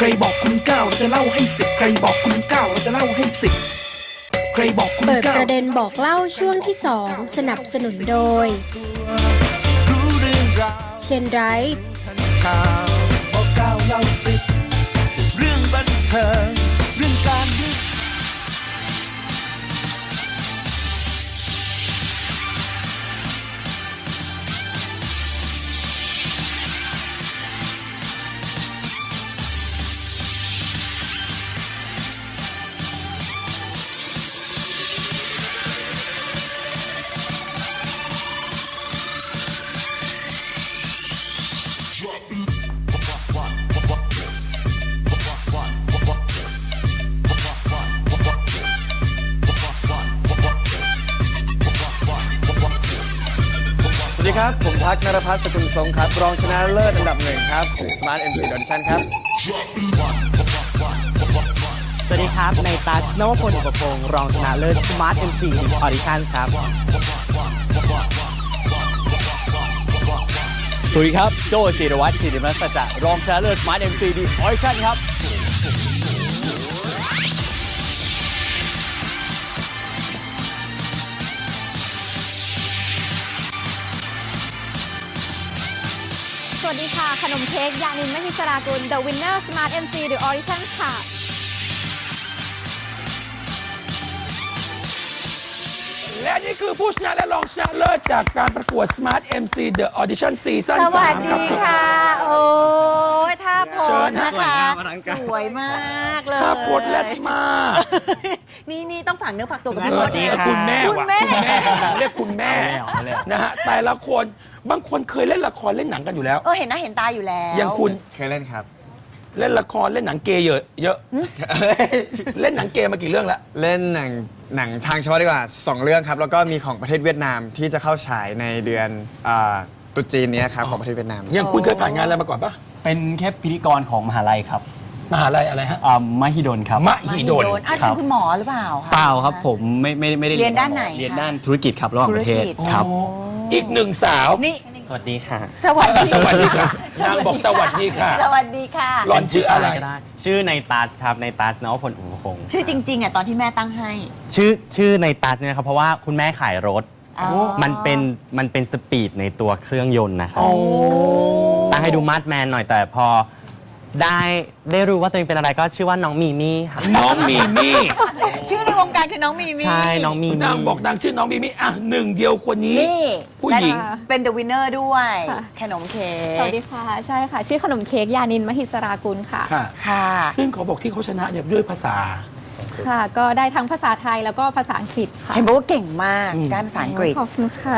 ใครบอกคุณเก้าเราจะเล่าให้สิบใครบอกคุณเก้าเราจะเล่าให้สิบใครบอกคุณเปิดเก้าประเด็นบอกเล่าช่วงที่ 2 สนับสนุนโดย รู้เรื่องราวเชนไรท์ข่าวบอกเก้าเล่าสิบเรื่องบันเทิงเรื่องการ ครับ ผมทักนรพัฒน์สกุลทรงครับ รองชนะเลิศอันดับหนึ่งครับ Smart MC Audition ครับ สวัสดีครับ ในตัสนวพลอุปพงศ์รองชนะเลิศ Smart MC Audition ครับ สวัสดีครับ โจจิรวัตรศิริรัตน์สัจจะรองชนะเลิศ Smart MC ดีออดิชั่นครับ มเค้กยานินมหิสรากุล The Winner Smart MC The Audition ค่ะ และนี่คือผู้ชนะและรองชนะเลิศจากการประกวด Smart MC The Audition Season สวัส3ดีครับค่ะ โอ้ยท่าโพเชิสญฮะ นะคะ สวยมากเลย ถ้าโคตรแรดมากนี่นี่ต้องฝังเนื้อฝักตัวกับเอพี่อโพสเออคุณแม่คุณว่ะแม่คุณแม่นางเรียกคุณแม่เอาแล้วนะฮะแต่ละคนบางคนเคยเล่นละครเล่นหนังกันอยู่แล้ว เออเห็นหน้าเห็นตาอยู่แล้ว อย่างคุณ เคยเล่นครับ เล่นละครเล่นหนังเกย์เยอะเยอะ เล่นหนังเกย์มากี่เรื่องแล้ว เล่นหนังหนังทางเฉพาะดีกว่า2เรื่องครับ แล้วก็มีของประเทศเวียดนามที่จะเข้าฉายในเดือนอ่าตรุษจีนนี้ครับของประเทศเวียดนามอย่างคุณเคยผ่านงานอะไรมาก่อนปะเป็นแค่พิธีกรของมหาลัยครับมหาลัยอะไรฮะอ่ามหิดลครับ มหิดลอ้าวครัเป็นบคุณหมอหรือเปล่าะเปล่าครับผมไม่ไม่ไม่ได้เรียนด้านไหนเรียนคะด้านธุรกิจครับระหว่างประเทศธุรกิจครับอ๋ออีกหนึ่งสาว นี่ สวัสดีค่ะสวัสดีสวัสดีค่ะนางบอกสวัสดีค่ะ สวัสดีค่ะ หล่อนชื่ออะไร ก็ด้ชื่อในตัสครับในตัสนวพลอุปพงศ์ชื่อจริงๆอะตอนที่แม่ตั้งให้ ชื่อชื่อในตัสเนี่ยนะครับเพราะว่าคุณแม่ขายรถ อ๋อ มันเป็นมันเป็นสปีดในตัวเครื่องยนต์นะครับ ตั้งให้ดูมาดแมนหน่อยแต่พอ ได้ได้รู้ว่าตัวเองเป็นอะไรก็ชื่อว่าน้องมีมี่ค่ะ น้องมีมี่ ชื่อในวงการคือน้องมีมี่ใช่ น้องมีมี่นางบอกนางชื่อน้องมีมี่อะหนึ่งเดียวคนนี้ นี่ผู้หญิง และเป็น The Winner ด้วย ค่ะ ขนมเค้กสวัสดีค่ะ ใช่ค่ะ ชื่อขนมเค้กยานินมหิสรากุลค่ะ ค่ะ ค่ะ ซึ่งเขาบอกที่เขาชนะเนี่ยด้วยภาษา ค่ะ ก็ได้ทั้งภาษาไทยแล้วก็ภาษาอังกฤษค่ะเห็นบอกว่าเก่งมากอืมด้านภาษาอังกฤษขอบคุณค่ะ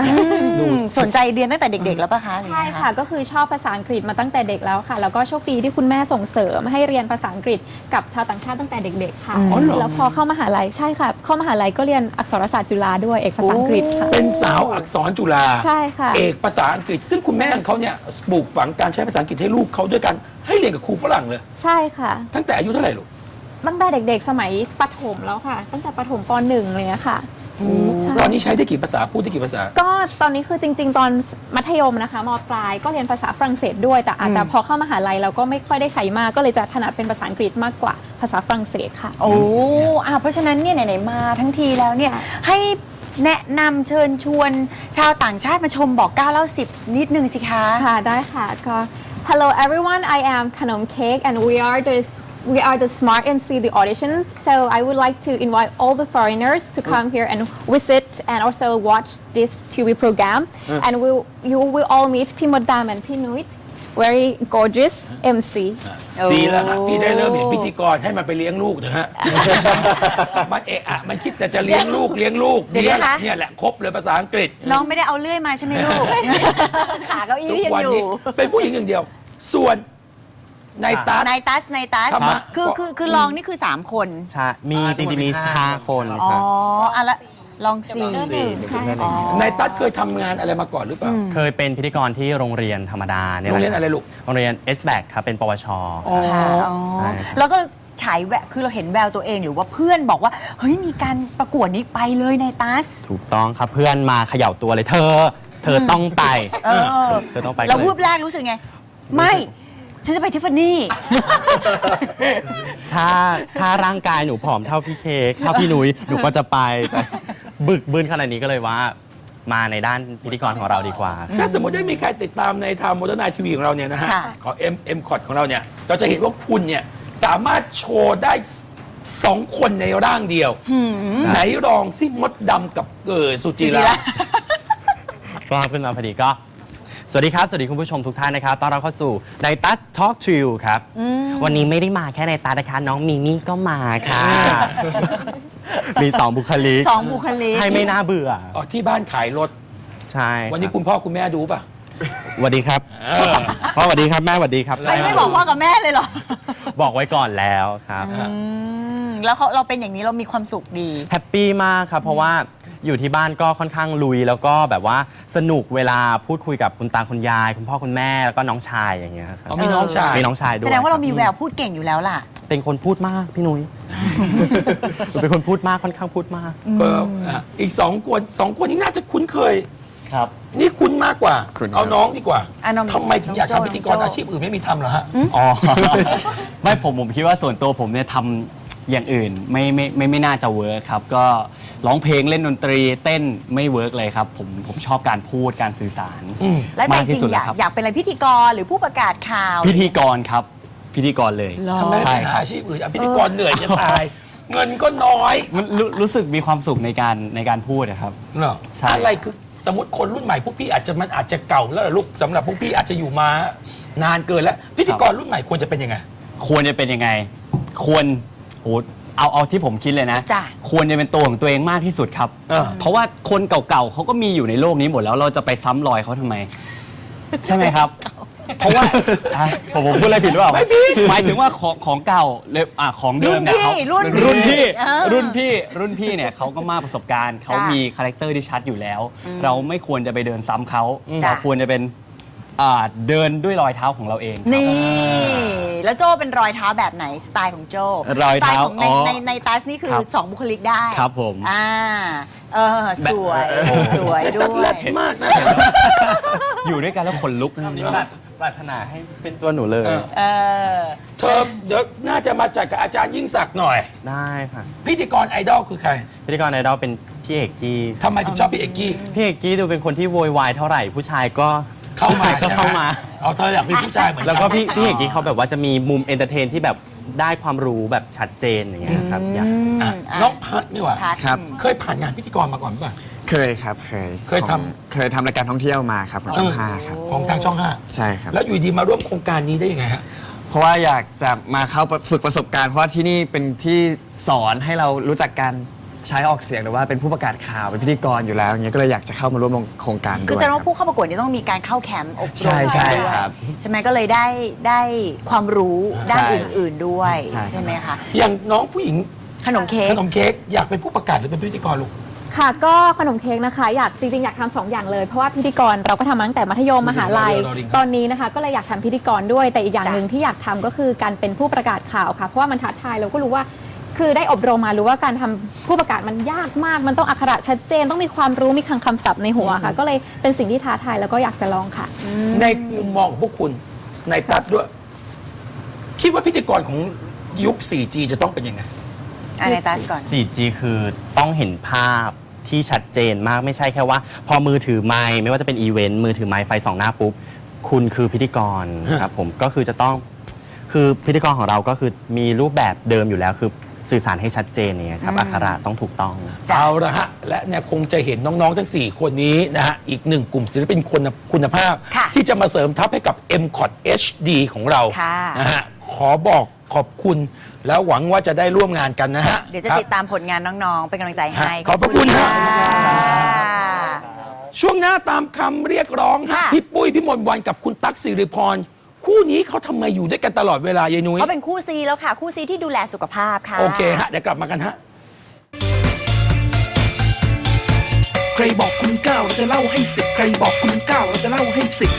อืมสนใจเรียนตั้งแต่เด็ก ๆ แล้วปะคะหรือใช่ไงค่ะก็คือชอบภาษาอังกฤษมาตั้งแต่เด็กแล้วค่ะ แล้วก็โชคดีที่คุณแม่ส่งเสริมให้เรียนภาษาอังกฤษกับชาวต่างชาติตั้งแต่เด็ก ๆ ค่ะ อ๋อเหรอ แล้วพอเข้ามหาลัยใช่ค่ะ เข้ามหาลัยก็เรียนอักษรศาสตร์จุฬาด้วยเอกภาษาอังกฤษค่ะ เป็นสาวอักษรจุฬาใช่ค่ะ เอกภาษาอังกฤษ ซึ่งคุณแม่ของเขาเนี่ยปลูกฝังการใช้ภาษาอังกฤษให้ลูกเขาด้วยกันให้เรียนกับครูฝรั่งเลย ใช่ค่ะ ตั้งแต่อายุเท่าไหร่ลูก ตั้งแต่เด็กๆ สมัยประถมแล้วค่ะ ตั้งแต่ประถมปหนึ่งเลยอะค่ะ ใช่ ตอนนี้ใช้ได้กี่ภาษาพูดได้กี่ภาษา ก็ตอนนี้คือจริง ๆ ตอนมัธยมนะคะมปลายก็เรียนภาษาฝรั่งเศสด้วย แต่อาจจะพอเข้ามหาลัยเราก็ไม่ค่อยได้ใช้มาก ก็เลยจะถนัดเป็นภาษาอังกฤษมากกว่าภาษาฝรั่งเศสค่ะ โอ้อะเพราะฉะนั้นเนี่ยไหนๆมาทั้งทีแล้วเนี่ยค่ะให้แนะนำเชิญชวนชาวต่างชาติมาชมบอก9เล่า10 นิดนึงสิคะ ค่ะได้ค่ะก็ Hello everyone I am Kanom Cake and we are the we are the Smart MC the auditions so I would like to invite all the foreigners to come here and visit and also watch this TV program and we you will all meet Pimodam and Pinuit very gorgeous MC ดีแล้วฮะพี่ได้เริ่มเห็นพิธีกรให้มันไปเลี้ยงลูกเถอะฮะ มันเอะอะมันคิดแต่จะเลี้ยงลูกเลี้ยงลูกเดี๋ยวเนี่ยแหละนะคะ เนี่ยแหละครบเลยภาษาอังกฤษ น้องไม่ได้เอาเลื่อยมาใช่ไหมลูก ขาเก้าอี้ทุกยังวันอยู่ นี้เป็นผู้หญิงอย่างเดียว ส่วน ในตัส นายตัสนายตัสทำไมคือคือคือลองนี่คือ 3 คน ใช่มีจริงๆมีห้าคนอ๋อครับอะละลองสี่ ใช่อ๋อ ในตัสเคยทำงานอะไรมาก่อนหรือเปล่า เคยเป็นพิธีกรที่โรงเรียนธรรมดาเนี่ยโรงเรียนอะไรลูก โรงเรียน s b a c ครับเป็นปวช อ๋อ ค่ะอ๋อใช่ครับแล้วก็ฉายแววคือเราเห็นแววตัวเองหรือว่าเพื่อนบอกว่า เฮ้ย มีการประกวดนี้ไปเลยนายตัส ถูกต้องครับเพื่อนมาเขย่าตัวเลยเธอ เธอต้องไป เออเธอต้องไปแล้วก็เลยวูบแรกรู้สึกไง ไม่ ฉันจะไปทิฟฟานี่ ถ้าถ้าร่างกายหนูผอมเท่าพี่เค้กเท่าพี่นุ้ยหนูก็จะไปแต่บึกบึนขนาดนี้ก็เลยว่า มาในด้านพิธีกรของเราดีกว่า ถ้าสมมติได้มีใครติดตามในทางโมเดิร์นไนทีวีของเราเนี่ยนะฮะค่ะ ของ M M คอของเราเนี่ยเราจะเห็นว่าคุณเนี่ยสามารถโชว์ได้สองคนในร่างเดียว ไหนลองสิมดดำกับเกิดสุจิสุจิราราก็ขึ้นมาพอดีก็ สวัสดีครับ สวัสดีคุณผู้ชมทุกท่านนะครับต้อนรับเข้าสู่ในตัส Talk to you ครับวันนี้ไม่ได้มาแค่ในตัสนะคะ น้องมีมี่ก็มาค่ะ มีสองบุคลิก สองบุคลิก ให้ไม่น่าเบื่อ อ๋อที่บ้านขายรถ ใช่วันนี้รับคุณพ่อคุณแม่ดูป่ะ สวัสดีครับเออพ่อสวัสดีครับแม่สวัสดีครับ ไม่ไม่บอกพ่อกับแม่เลยเหรอบอกไว้ก่อนแล้วครับ อืมแล้วเขาเราเป็นอย่างนี้เรามีความสุขดี แฮปปี้มากครับ เพราะว่า อยู่ที่บ้านก็ค่อนข้างลุย แล้วก็แบบว่าสนุกเวลาพูดคุยกับคุณตาคุณยาย คุณพ่อคุณแม่แล้วก็น้องชายอย่างเงี้ยครับอ๋อมีน้องชาย มีน้องชายด้วยแสดงว่าเรามีคบแววพูดเก่งอยู่แล้วล่ะ เป็นคนพูดมากพี่นุ้ยหนูเป็นคนพูดมากค่อนข้างพูดมาก ก็อะอีกสองคนสองคนนี้น่าจะคุ้นเคย ครับ นี่คุ้นมากกว่า คุ้นครับ เอาน้องดีกว่าอะน้องทำไมถึงอยากน้องโจ้ทำพิธีกรน้องโจ้ อาชีพอื่นไม่มีทำเหรอฮะ อ๋อ ไม่ผมผมคิดว่าส่วนตัวผมเนี่ยทำ อย่างอื่นไม่ไม่ไม่ไม่น่าจะเวิร์คครับ ก็ร้องเพลงเล่นดนตรีเต้นไม่เวิร์กเลยครับ ผมผมชอบการพูดการสื่อสารอืมและแต่มากจที่ริสุดงๆอแล้ยาวกครับอยากเป็นอะไรพิธีกรหรือผู้ประกาศข่าว พิธีกรครับพิธีกรเลยเหรอ ทำไมใช่ไม่คหารับอาชีพอื่นอะพิธีกรเหนื่อยจะตาย เงินก็น้อยมันรู้รู้สึกมีความสุขในการในการพูดอะครับ เหรอใช่ อะไรคือสมมติคนรุ่นใหม่พวกพี่อาจจะมันอาจจะเก่าแล้วล่ะลูกสำหรับพวกพี่อาจจะอยู่มานานเกินแล้ว พิธีกรรุ่นใหม่ควรจะเป็นยังไง ควรจะเป็นยังไง ควร โอ้เอาเอาที่ผมคิดเลยนะ จ้ะ ควรจะเป็นตัวของตัวเองมากที่สุดครับเออเพราะว่าคนเก่าๆเขาก็มีอยู่ในโลกนี้หมดแล้วเราจะไปซ้ำรอยเขาทำไม ใช่ไหมครับ เพราะว่าอะผมผมพูดอะไรผิดหรือเปล่าหมายถึงว่าของของเก่าเลยอะของเดิมเนี่ยเขารุ่นพี่รุ่รุ่นนพี่พี่เออรุ่นพี่รุ่นพี่เนี่ยเขาก็มากประสบการณ์เขาจ้ะมีคาแรคเตอร์ที่ชัดอยู่แล้ว เราไม่ควรจะไปเดินซ้ำเขาจ้ะ เราควรจะเป็น อ่าเดินด้วยรอยเท้าของเราเองครับ นี่ แล้วโจเป็นรอยเท้าแบบไหนสไตล์ของโจรอยเท้าสไตล์ของในอ๋อในในตัสนี่คือครับสองบุคลิกได้ครับผมอ่าเออสวยสวยด้ตัดวเล็ยดมากนะ อยู่ด้วยกันแล้วขนลุกนะครับปรารถนาให้เป็นตัวหนูเลย เออ เออ เธอเดี๋ยวน่าจะมาจัดกับอาจารย์ยิ่งศักดิ์หน่อย ได้ค่ะพิธีกรไอดอลคือใครพิธีกรไอดอลเป็นพี่เอกกี้ทำไมถึงชอบพี่เอกกี้พี่เอกกี้ดูเป็นคนที่โวยวายเท่าไหร่ผู้ชายก็ เข้ามาผู้ชยก็ใช่ไหเข้ามา เอาเธออยากเป็นผู้ชายเหมือนน แล้วก็พี่พี่เอกกี้เขาแบบว่าจะมีมุมเอนเตอร์เทนที่แบบได้ความรู้แบบชัดเจนอย่างเงี้ยครับอยาก อะน้องพัดนี่หว่า พัด ครับ เคยผ่านงานพิธีกรมาก่อนป่ะ เคยครับเคยเคยทำ ของเคยทำรายการท่องเที่ยวมาครับของช่องห้าครับ ของทางช่องห้าใช่ครับ แล้วอยู่ดีมาร่วมโครงการนี้ได้ยังไงฮะ เพราะว่าอยากจะมาเข้าฝึกประสบการณ์เพราะว่าที่นี่เป็นที่สอนให้เรารู้จักการ ใช้ออกเสียงหรือว่าเป็นผู้ประกาศข่าวเป็นพิธีกรอยู่แล้วอย่างเงี้ยก็เลยอยากจะเข้ามาร่วมลงโครงการด้วยคือจะต้อคงรับผู้เข้าประกวดนี่ต้องมีการเข้าแคมป์อบรมใช่ใช่ด้วยครับ ใช่ไหมก็เลยได้ได้ความรู้ด้านใช่อื่น ๆด้วยใช่ ใช่ไหมคะอย่างน้องผู้หญิงขนมเค้กขนมเค้กอยากเป็นผู้ประกาศหรือเป็นพิธีกรลูก ค่ะก็ขนมเค้กนะคะ อยากจริงๆ อยากทำสองอย่างเลย เพราะว่าพิธีกรเราก็ทำมาตั้งแต่มัธยมมหาลัยรอลิงครับ ตอนนี้นะคะ ก็เลยอยากทำพิธีกรด้วยแต่อีกอย่างหนึ่งที่อยากทำก็คือการเป็นผู้ประกาศข่าวค่ะ เพราะว่ามันท้าทายเราก็รู้ว่า คือได้อบรมมารู้ว่าการทำผู้ประกาศมันยากมาก มันต้องอักขระชัดเจน ต้องมีความรู้มีคลังคำศัพท์ในหัวค่ะ ก็เลยเป็นสิ่งที่ท้าทายแล้วก็อยากจะลองค่ะ ในมุมมองของพวกคุณในตัดด้วย คิดว่าพิธีกรของยุค 4G จะต้องเป็นยังไง อันในตัสก่อน 4G คือต้องเห็นภาพที่ชัดเจนมากไม่ใช่แค่ว่า พอมือถือไมค์ไม่ว่าจะเป็นอีเวนต์มือถือไมค์ไฟสองหน้าปุ๊บ คุณคือพิธีกร ครับผมก็คือจะต้องคือพิธีกรของเราก็คือมีรูปแบบเดิมอยู่แล้ว คือ สื่อสารให้ชัดเจนอย่างเงี้ยครับอักขระต้องถูกต้องจ้ะเอาละฮะ และเนี่ยคงจะเห็นน้องๆ ทั้ง 4 คนนี้นะฮะ อีกหนึ่งกลุ่มศิลปินคุณคุณภาพ ค่ะที่จะมาเสริมทัพให้กับ m c o t HD ของเราค่ะ นะฮะ ขอบอกขอบคุณ แล้วหวังว่าจะได้ร่วมงานกันนะฮะเดี๋ยวจะครับติดตามผลงานน้องๆ เป็นกำลังใจให้ขอบพระคุณค่ะ ช่วงหน้าตามคำเรียกร้องฮะค่ะพี่ปุ้ยพี่มนต์วันกับคุณตั๊กสิริพร คู่นี้เขาทำไมอยู่ด้วยกันตลอดเวลายายนุ้ยเขาเป็นคู่ซีแล้วค่ะ คู่ซีที่ดูแลสุขภาพค่ะ โอเคฮะเดี๋ยวกลับมากันฮะ ใครบอกคุณเก้าเราจะเล่าให้สิบใครบอกคุณเก้าเราจะเล่าให้สิบ